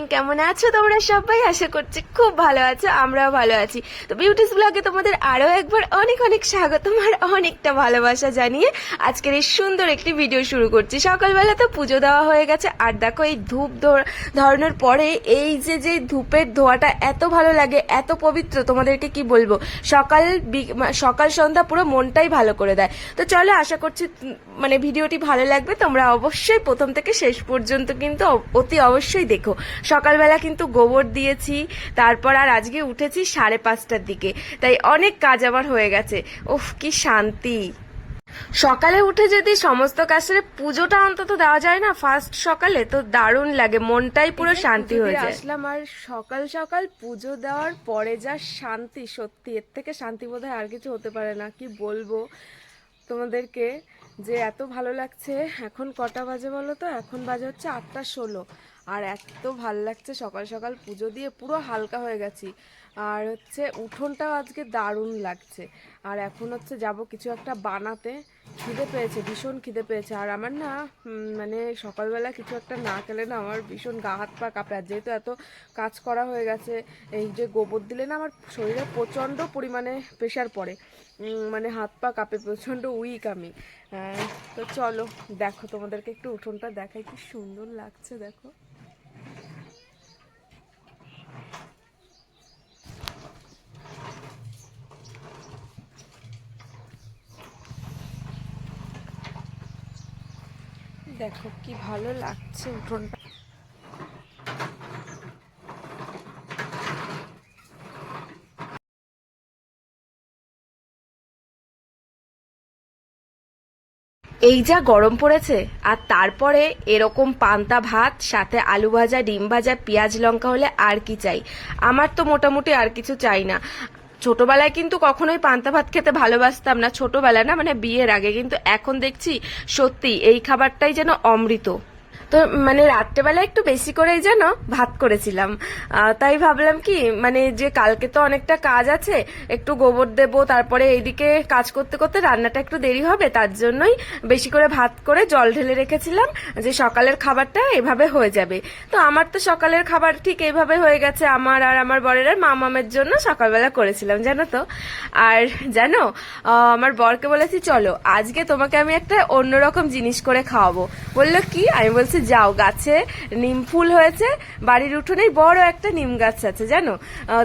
কেমন আছো তোমরা সবাই? আশা করছি খুব ভালো আছো, আমরাও ভালো আছি। তো বিউটিস ব্লগে তোমাদের আরও একবার অনেক অনেক স্বাগতম আর অনেকটা ভালোবাসা জানিয়ে আজকের এই সুন্দর একটি ভিডিও শুরু করছি। সকালবেলা তো পুজো দেওয়া হয়ে গেছে, আর দেখো এই ধূপ ধর- ধরানোর পরে এই যে যে ধূপের ধোয়াটা এত ভালো লাগে, এত পবিত্র, তোমাদেরকে কি বলব? সকাল সকাল সন্ধ্যা পুরো মনটাই ভালো করে দেয়। তো চলো আশা করছি মানে ভিডিওটি ভালো লাগবে, তোমরা অবশ্যই প্রথম থেকে শেষ পর্যন্ত কিন্তু অতি অবশ্যই দেখো। সকালবেলা কিন্তু গোবর দিয়েছি তারপর আর আজকে উঠেছি সাড়ে পাঁচটার দিকে। তাই অনেক কাজ আমার হয়ে গেছে। ওফ কি শান্তি। সকালে উঠে যদি সমস্ত কাজ সেরে পুজোটা অন্তত দেওয়া যায় না ফার্স্ট সকালে তো দারুণ লাগে মনটাই পুরো শান্তি হয়ে যায়। আসলাম আর সকাল সকাল পুজো দেওয়ার পরে যা শান্তি সত্যি এর থেকে শান্তি বোধহয় আর কিছু হতে পারে না। কি বলব তোমাদেরকে যে এত ভালো লাগছে। এখন কটা বাজে বলো তো? এখন বাজে হচ্ছে আটটা ষোলো। আর এত ভালো লাগছে, সকাল সকাল পুজো দিয়ে পুরো হালকা হয়ে গেছি। আর হচ্ছে উঠোনটাও আজকে দারুণ লাগছে। আর এখন হচ্ছে যাব কিছু একটা বানাতে। খিদে পেয়েছে, ভীষণ খিদে পেয়েছে। আর আমার না মানে সকালবেলা কিছু একটা না খেলে না আমার ভীষণ গা হাত পা কাঁপে। আর যেহেতু এত কাজ করা হয়ে গেছে, এই যে গোবর দিলে না আমার শরীরে প্রচণ্ড পরিমাণে প্রেশার পড়ে। মানে হাত পা কাঁপে, প্রচণ্ড উইক আমি। তো চলো, দেখো তোমাদেরকে একটু উঠোনটা দেখাই, কি সুন্দর লাগছে, দেখো। দেখো কি ভালো লাগছে উঠোনটা। এই যা গরম পড়েছে, আর তারপরে এরকম পান্তা ভাত, সাথে আলু ভাজা, ডিম ভাজা, পেঁয়াজ, লঙ্কা হলে আর কি চাই? আমার তো মোটামুটি আর কিছু চাই না। ছোটবেলায় কিন্তু কখনোই পান্তা ভাত খেতে ভালোবাসতাম না, ছোটবেলায় না মানে বিয়ের আগে। কিন্তু এখন দেখছি সত্যি এই খাবারটাই যেন অমৃত। তো মানে রাত্রেবেলা একটু বেশি করেই যেন ভাত করেছিলাম। তাই ভাবলাম কি মানে যে কালকে তো অনেকটা কাজ আছে, একটু গোবর দেবো, তারপরে এইদিকে কাজ করতে করতে রান্নাটা একটু দেরি হবে, তার জন্যই বেশি করে ভাত করে জল ঢেলে রেখেছিলাম, যে সকালের খাবারটা এভাবে হয়ে যাবে। তো আমার তো সকালের খাবার ঠিক এইভাবে হয়ে গেছে, আমার আর আমার বরের আর মামামের জন্য সকালবেলা করেছিলাম, জানো তো? আর জানো আমার বরকে বলেছি, চলো, আজকে তোমাকে আমি একটা অন্যরকম জিনিস করে খাওয়াবো। বলল, কি? আমি বলছি যাও, গাছে নিম ফুল হয়েছে, বাড়ির উঠোনেই বড় একটা নিম গাছ আছে, জানো?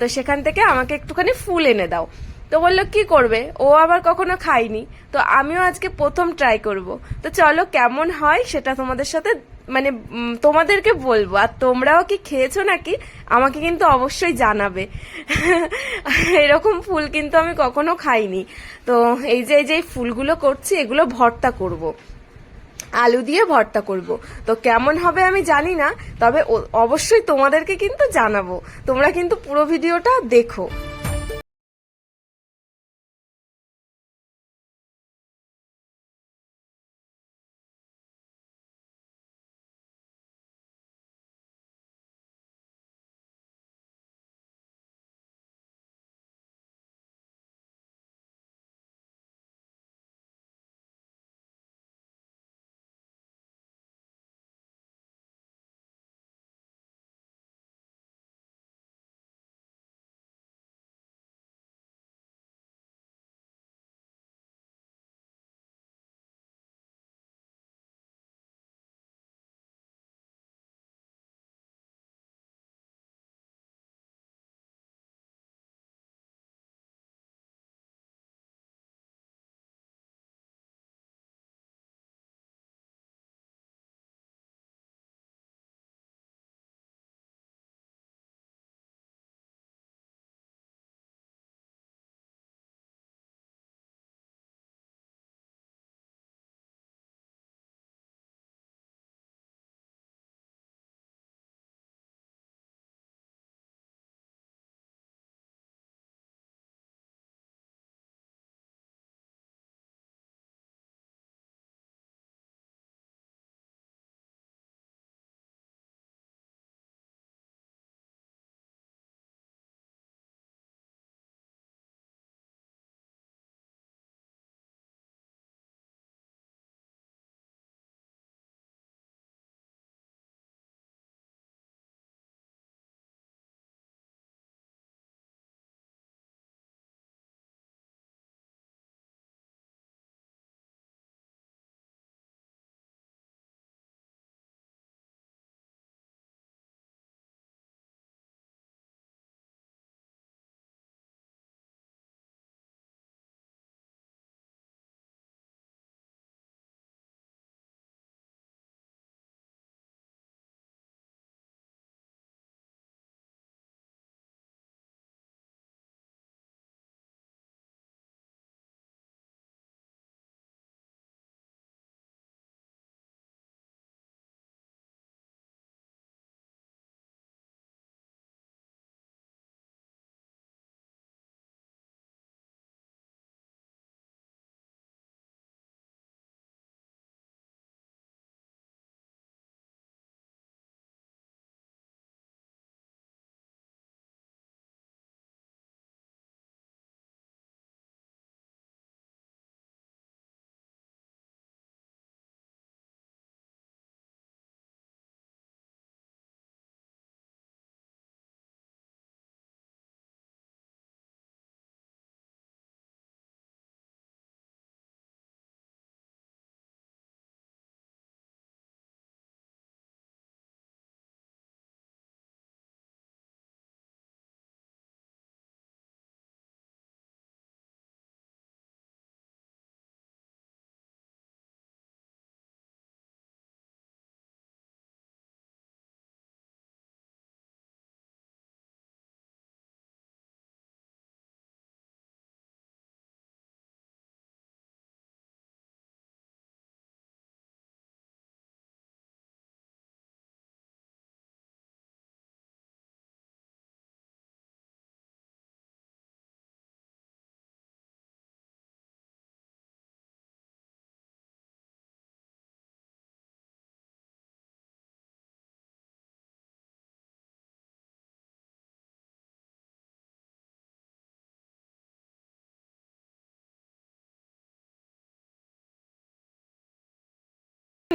তো সেখান থেকে আমাকে একটুখানি ফুল এনে দাও। তো বলল, কি করবে? ও আবার কখনো খায়নি। তো আমিও আজকে প্রথম ট্রাই করব। তো চলো, কেমন হয় সেটা তোমাদের সাথে মানে তোমাদেরকে বলব। আর তোমরাও কি খেয়েছো নাকি? আমাকে কিন্তু অবশ্যই জানাবে। এরকম ফুল কিন্তু আমি কখনো খাইনি। তো এই যে এই যে ফুলগুলো করছি, এগুলো ভর্তা করব। আলু দিয়ে ভর্তা করব। তো কেমন হবে আমি জানি না, তবে অবশ্যই তোমাদেরকে কিন্তু জানাব। তোমরা কিন্তু পুরো ভিডিওটা দেখো।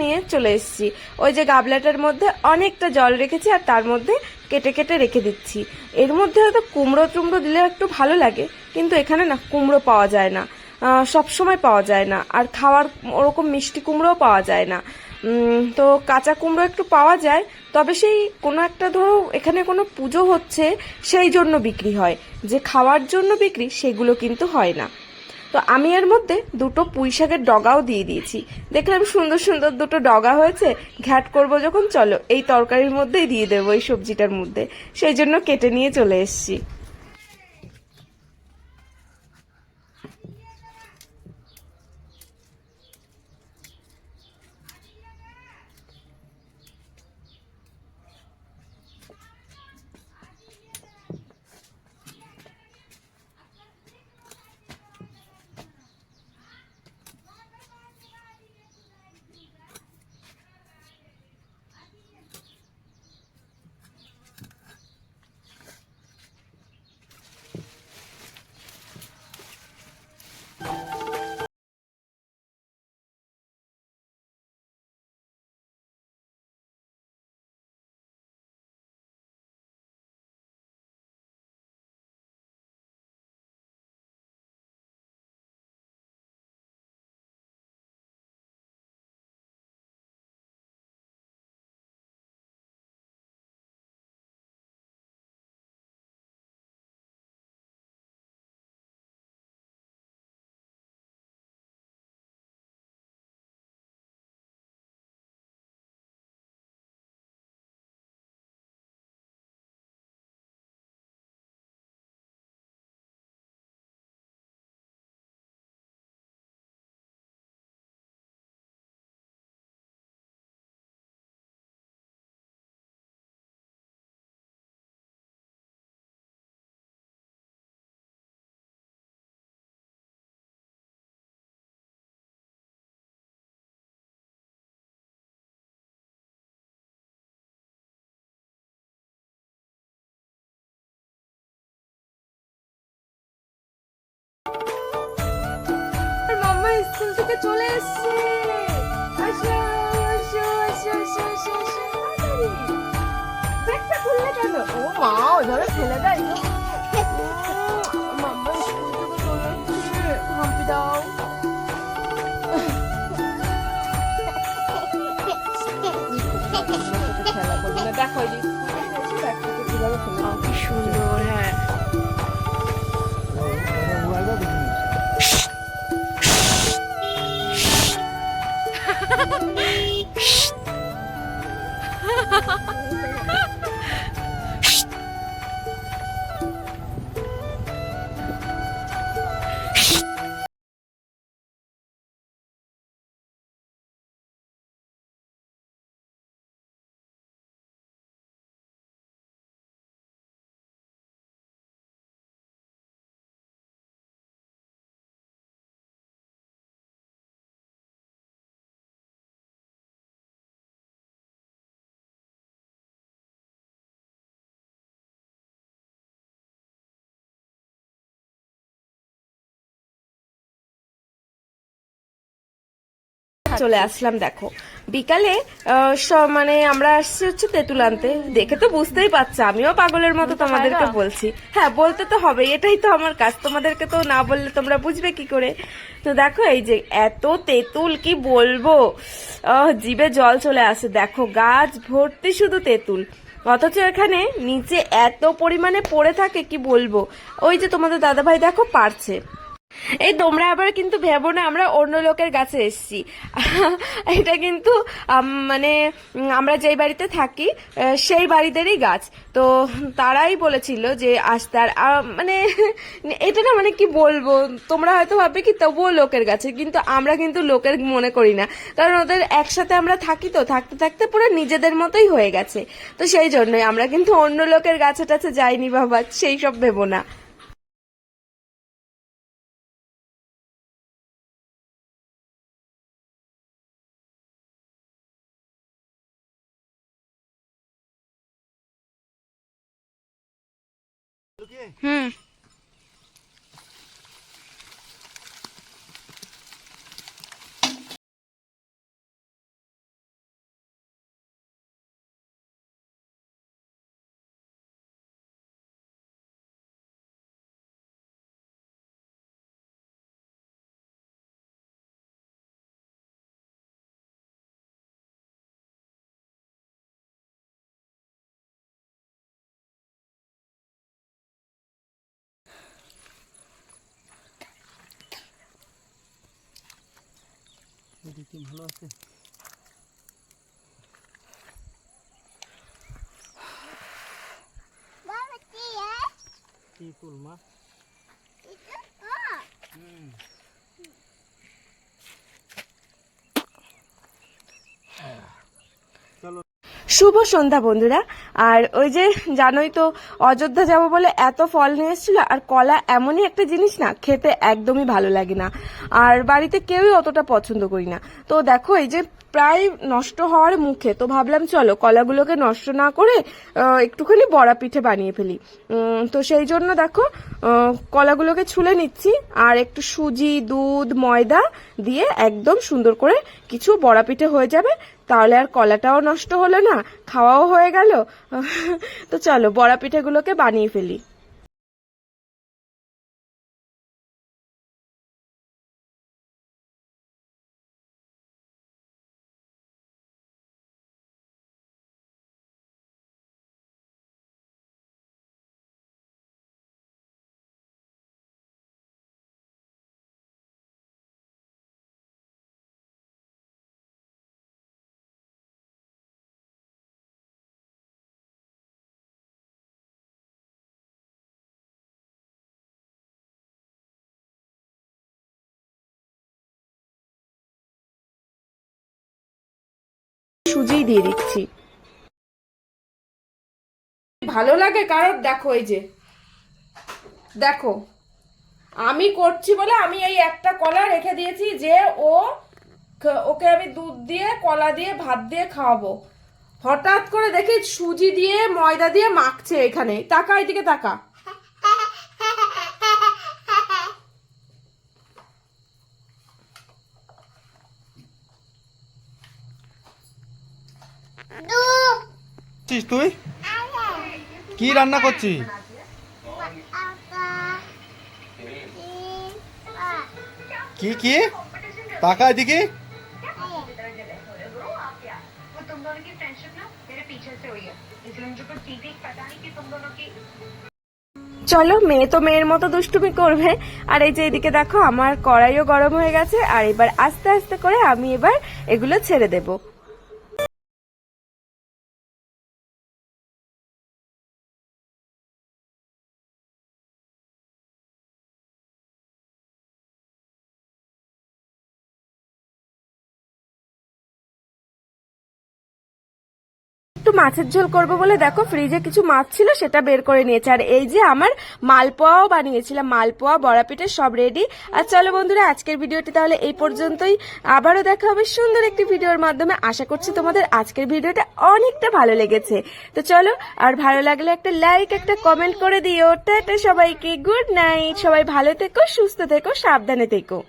নিয়ে চলে এসেছি। ওই যে গাবলাটার মধ্যে অনেকটা জল রেখেছি আর তার মধ্যে কেটে কেটে রেখে দিচ্ছি। এর মধ্যে হয়তো কুমড়ো টুমড়ো দিলে একটু ভালো লাগে, কিন্তু এখানে না কুমড়ো পাওয়া যায় না। সব সময় পাওয়া যায় না। আর খাওয়ার ওরকম মিষ্টি কুমড়োও পাওয়া যায় না। তো কাঁচা কুমড়ো একটু পাওয়া যায়, তবে সেই কোনো একটা ধরো এখানে কোনো পুজো হচ্ছে, সেই জন্য বিক্রি হয়। যে খাওয়ার জন্য বিক্রি, সেগুলো কিন্তু হয় না। তো আমি এর মধ্যে দুটো পুঁই শাকের ডগাও দিয়ে দিয়েছি। দেখলাম সুন্দর সুন্দর দুটো ডগা হয়েছে, ঘ্যাট করব যখন, চলো এই তরকারির মধ্যেই দিয়ে দেবো এই সবজিটার মধ্যে। সেই জন্য কেটে নিয়ে চলে এসেছি। স্কুল থেকে চলে এসেছে। আসো আসো আসো আসো আসো আসো ব্যাগটা খুললে কেন? ও মা ওইভাবে ফেলে দেয় মাম্মা স্কুল থেকে চলে এসেছে। হাম্পি দাও। খেলা দেখো এই স্কুল থেকে কীভাবে ফেলে কি সুন্দর। চলে আসলাম দেখো। বিকালে মানে আমরা আসছি হচ্ছে তেঁতুল আনতে দেখে তো বুঝতেই পারছ আমিও পাগলের মতো তোমাদেরকে বলছি। হ্যাঁ বলতে তো হবে এটাই তো আমার কাজ। তোমাদেরকে তো না বললে তোমরা বুঝবে কি করে? তো দেখো এই যে এত তেঁতুল কি বলব? আহ, জিভে জল চলে আসে। দেখো গাছ ভর্তি শুধু তেঁতুল। অথচ এখানে নিচে এত পরিমাণে পড়ে থাকে কি বলব? ওই যে তোমাদের দাদাভাই দেখো পারছে। এই তোমরা আবার কিন্তু ভেবো না, আমরা অন্য লোকের কাছে এসেছি। এটা কিন্তু মানে আমরা যেই বাড়িতে থাকি সেই বাড়িদেরই গাছ। তো তারাই বলেছিল যে আসতে আর মানে এটা না মানে কি বলব, তোমরা হয়তো ভাববে কি, তবুও লোকের গাছে কিন্তু আমরা কিন্তু লোকের মনে করি না। কারণ ওদের একসাথে আমরা থাকি তো, থাকতে থাকতে পুরো নিজেদের মতোই হয়ে গেছে। তো সেই জন্যই আমরা কিন্তু অন্য লোকের গাছে টাছে যাইনি বাবা, সেই সব ভেবো না। 嗯。কি ভালো আছে কি ফুল মা হুম চলো শুভ সন্ধ্যা বন্ধুরা। আর ওই যে জানোই তো, অযোধ্যা যাব বলে এত ফল নিয়ে এসেছিল, আর কলা এমনই একটা জিনিস না, খেতে একদমই ভালো লাগে না। আর বাড়িতে কেউই অতটা পছন্দ করি না। তো দেখো, এই যে প্রায় নষ্ট হওয়ার মুখে, তো ভাবলাম চলো কলাগুলোকে নষ্ট না করে একটুখানি বড়া পিঠে বানিয়ে ফেলি। তো সেই জন্য দেখো কলাগুলোকে ছুলে নিচ্ছি, আর একটু সুজি, দুধ, ময়দা দিয়ে একদম সুন্দর করে কিছু বড়া পিঠে হয়ে যাবে। তাহলে আর কলাটাও নষ্ট হলো না, খাওয়াও হয়ে গেল। তো চলো বড়া পিঠেগুলোকে বানিয়ে ফেলি। সুজিই দিয়ে দিচ্ছি। ভালো লাগে কারোর দেখো এই যে, দেখো, আমি করছি বলে আমি এই একটা কলা রেখে দিয়েছি যে ও ওকে আমি দুধ দিয়ে, কলা দিয়ে, ভাত দিয়ে খাওয়াবো। হঠাৎ করে দেখি সুজি দিয়ে, ময়দা দিয়ে মাখছে এখানে। টাকা এদিকে টাকা করছিস তুই? কি রান্না করছিস? কি কি? তাকা দিকে চলো, মেয়ে তো মেয়ের মতো দুষ্টুমি করবে। আর এই যে এদিকে দেখো, আমার কড়াইও গরম হয়ে গেছে। আর এবার আস্তে আস্তে করে আমি এবার এগুলো ছেড়ে দেবো। মাছের ঝোল করব বলে দেখো ফ্রিজে কিছু মাছ ছিল, সেটা বের করে নিয়েছে। আর এই যে আমার মালপোয়াও বানিয়েছিলাম, মালপোয়া বড়া পিঠে সব রেডি আর চলো বন্ধুরা, আজকের ভিডিওটি তাহলে এই পর্যন্তই। আবারও দেখা হবে সুন্দর একটি ভিডিওর মাধ্যমে। আশা করছি তোমাদের আজকের ভিডিওটা অনেকটা ভালো লেগেছে। তো চলো, আর ভালো লাগলে একটা লাইক একটা কমেন্ট করে দিও। টাটা সবাইকে গুড নাইট সবাই ভালো থেকো, সুস্থ থেকো, সাবধানে থেকো।